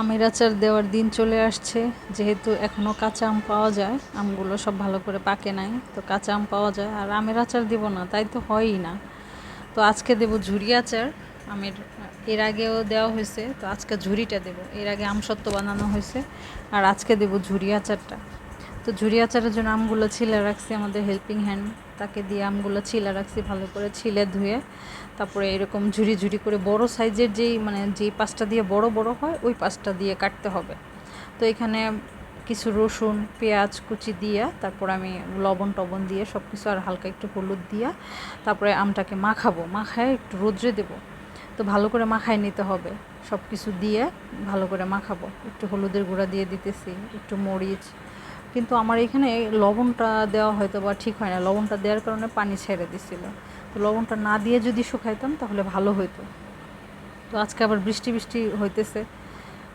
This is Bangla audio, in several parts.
আমের আচার দেওয়ার দিন চলে আসছে। যেহেতু এখনও কাঁচা আম পাওয়া যায়, আমগুলো সব ভালো করে পাকে নাই, তো কাঁচা আম পাওয়া যায়। আর আমের আচার দেবো না, তাই তো হয়ই না। তো আজকে দেব ঝুরি আচার, আমের, এর আগেও দেওয়া হয়েছে, তো আজকে ঝুরিটা দেব। এর আগে আম সত্য বানানো হয়েছে, আর আজকে দেব ঝুরি আচারটা। তো ঝুরি আচারের জন্য আমগুলো ছিলে রাখছি, আমাদের হেল্পিং হ্যান্ড তাকে দিয়ে আমগুলো ছিলে রাখছি, ভালো করে ছিলে ধুয়ে, তারপরে এরকম ঝুরি ঝুরি করে বড় সাইজের যেই মানে যেই পাঁচটা দিয়ে বড় বড় হয়, ওই পাঁচটা দিয়ে কাটতে হবে। তো এখানে কিছু রসুন, পেঁয়াজ, কুচি দিয়া, তারপর আমি লবণ টবণ দিয়ে সব কিছু আর হালকা একটু হলুদ দিয়া, তারপরে আমটাকে মাখাবো, মাখায় একটু রোদ্রে দেবো। তো ভালো করে মাখায় নিতে হবে সব কিছু দিয়ে ভালো করে মাখাবো। একটু হলুদের গুঁড়া দিয়ে দিতেছি, একটু মরিচ কিন্তু আমার এখানে লবণটা দেওয়া হয়তো বা ঠিক হয় না। লবণটা দেওয়ার কারণে পানি ছেড়ে দিছিল। তো লবণটা না দিয়ে যদি শুকাইতাম তাহলে ভালো হতো তো আজকে আবার বৃষ্টি বৃষ্টি হইতেছে।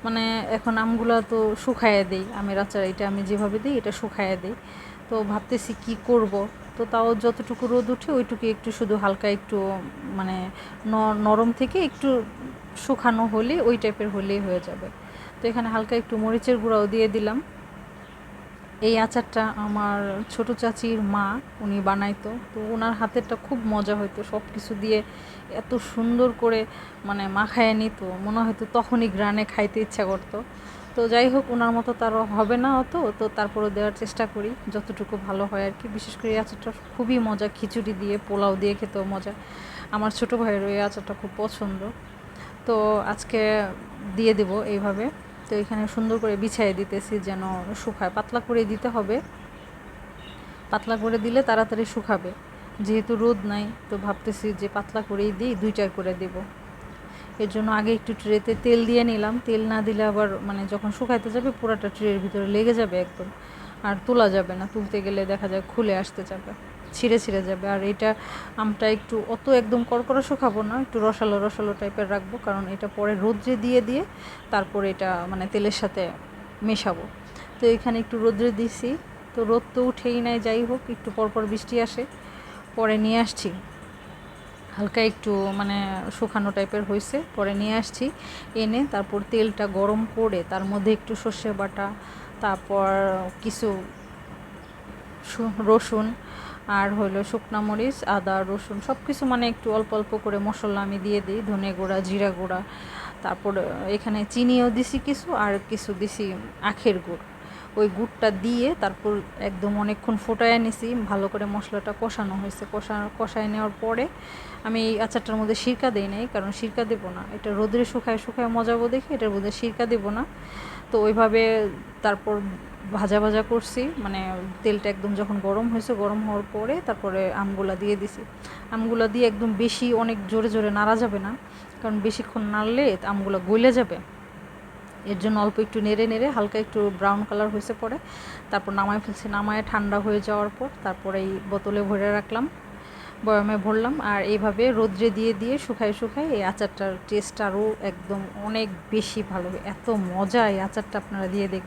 মানে এখন আমগুলো তো শুকাইয়ে দেই, আমের আচার এটা আমি যেভাবে দিই এটা শুকাইয়ে দিই। তো ভাবতেছি কি করব? তো তাও যতটুকু রোদ উঠে ওইটুকু একটু শুধু হালকা একটু মানে নরম থেকে একটু শুকানো হলে ওই টাইপের হলেই হয়ে যাবে। তো এখানে হালকা একটু মরিচের গুঁড়াও দিয়ে দিলাম। এই আচারটা আমার ছোট চাচির মা, উনি বানাইতো। তো ওনার হাতেরটা খুব মজা হইতো সব কিছু দিয়ে এত সুন্দর করে মানে মাখায় নিত। মনে হয়তো তখনই গ্রানে খাইতে ইচ্ছা করতো। তো যাই হোক ওনার মতো তারও হবে না অত। তো তারপরে দেওয়ার চেষ্টা করি, যতটুকু ভালো হয় আর কি। বিশেষ করে এই আচারটা খুবই মজা, খিচুড়ি দিয়ে, পোলাও দিয়ে খেতেও মজা। আমার ছোটো ভাইয়েরও এই আচারটা খুব পছন্দ। তো আজকে দিয়ে দেব এইভাবে। তো এখানে সুন্দর করে বিছাই দিতেছি যেন শুকায়। পাতলা করে দিতে হবে। পাতলা করে দিলে তাড়াতাড়ি শুকাবে। যেহেতু রোদ নাই, তো ভাবতেছি যে পাতলা করেই দিই দুইটার করে দেব। এর জন্য আগে একটু ট্রেতে তেল দিয়ে নিলাম। তেল না দিলে আবার মানে যখন শুকাইতে যাবে, পুরাটা ট্রের ভিতরে লেগে যাবে একদম। আর তোলা যাবে না। তুলতে গেলে দেখা যায় খুলে আসতে যাবে। ছিঁড়ে ছিঁড়ে যাবে। আর এটা আমটা একটু অত একদম কড়কড়া শুকাবো না, একটু রসালো রসালো টাইপের রাখব, কারণ এটা পরে রোদ্রে দিয়ে দিয়ে তারপর এটা মানে তেলের সাথে মেশাবো। তো এখানে একটু রোদ্রে দিছি, তো রোদ তো উঠেই নেয় যাই হোক, একটু পরপর বৃষ্টি আসে, পরে নিয়ে আসছি। হালকা একটু মানে শুকানো টাইপের হয়েছে, পরে নিয়ে আসছি, এনে তারপর তেলটা গরম করে তার মধ্যে একটু সর্ষে বাটা, তারপর কিছু রসুন আর হলো শুকনা মরিচ, আদা, রসুন সব কিছু মানে একটু অল্প অল্প করে মশলা আমি দিয়ে দিই, ধনে গুঁড়া, জিরা গুঁড়া। তারপর এখানে চিনিও দিছি কিছু আর কিছু দিছি আখের গুড়। ওই গুড়টা দিয়ে তারপর একদম অনেকক্ষণ ফোটায় নিছি ভালো করে মশলাটা কষানো হয়েছে। কষা, কষায় নেওয়ার পরে আমি এই আচারটার মধ্যে সিরকা দিই নাই, কারণ সিরকা দেবো না। এটা রোদ্রে শুকায় শুকায় মজাবো দেখে এটার মধ্যে সিরকা দেবো না। তো ওইভাবে তারপর ভাজা ভাজা করছি মানে তেলটা একদম যখন গরম হয়েছে, গরম হওয়ার পরে তারপরে আমগুলা দিয়ে দিছি। আমগুলা দিয়ে একদম বেশি অনেক জোরে জোরে নাড়া যাবে না, কারণ বেশিক্ষণ নাড়লে আমগুলো গলে যাবে। এর জন্য অল্প একটু নেড়ে নেড়ে হালকা একটু ব্রাউন কালার হয়েছে পরে। তারপর নামায় ফেলছি, নামায় ঠান্ডা হয়ে যাওয়ার পর তারপর এই বোতলে ভরে রাখলাম, বয়ামে ভরলাম আর এইভাবে রোদ্রে দিয়ে দিয়ে শুকায় শুকায় এই আচারটার টেস্ট আরও একদম অনেক বেশি ভালো, এত মজা এই আচারটা আপনারা দিয়ে দেখবেন